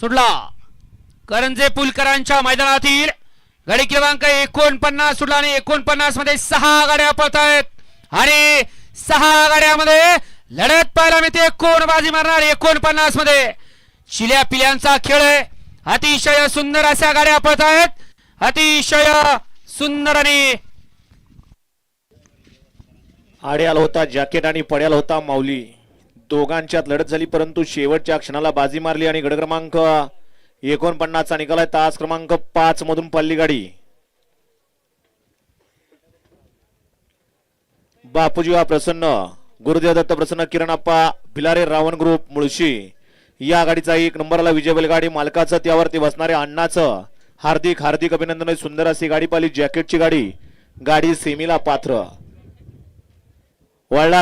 सुटला करंजे पुलकरांच्या मैदानातील गाडी क्रमांक एकोणपन्नास सुटला आणि एकोणपन्नासमध्ये सहा गाड्या पळत आहेत. आणि सहा गाड्यामध्ये लढत पाहायला मिळते. कोण बाजी मारणार? एकोणपन्नासमध्ये. चिल्या पिल्यांचा खेळ आहे. अतिशय सुंदर अशा गाड्या पळत आहेत. अतिशय सुंदर आणि आड्याला होता जॅकेट आणि पड्याला होता माऊली. दोघांच्यात लढत झाली परंतु शेवटच्या क्षणाला बाजी मारली आणि गड क्रमांक एकोणपन्नासचा निकाल आहे तास क्रमांक पाच मधून पल्ली गाडी. बापूजी वा प्रसन्न. गुरुदेव दत्त प्रसन्न किरणप्पा भिलारे रावण ग्रुप मुळशी. या गाडीचा एक नंबरला विजय बैलगाडी मालकाचं त्यावरती बसणारे अण्णाचं हार्दिक हार्दिक अभिनंदन सुंदर अशी गाडी पाहिली जॅकेटची गाडी. गाडी सेमीला पात्र. वळला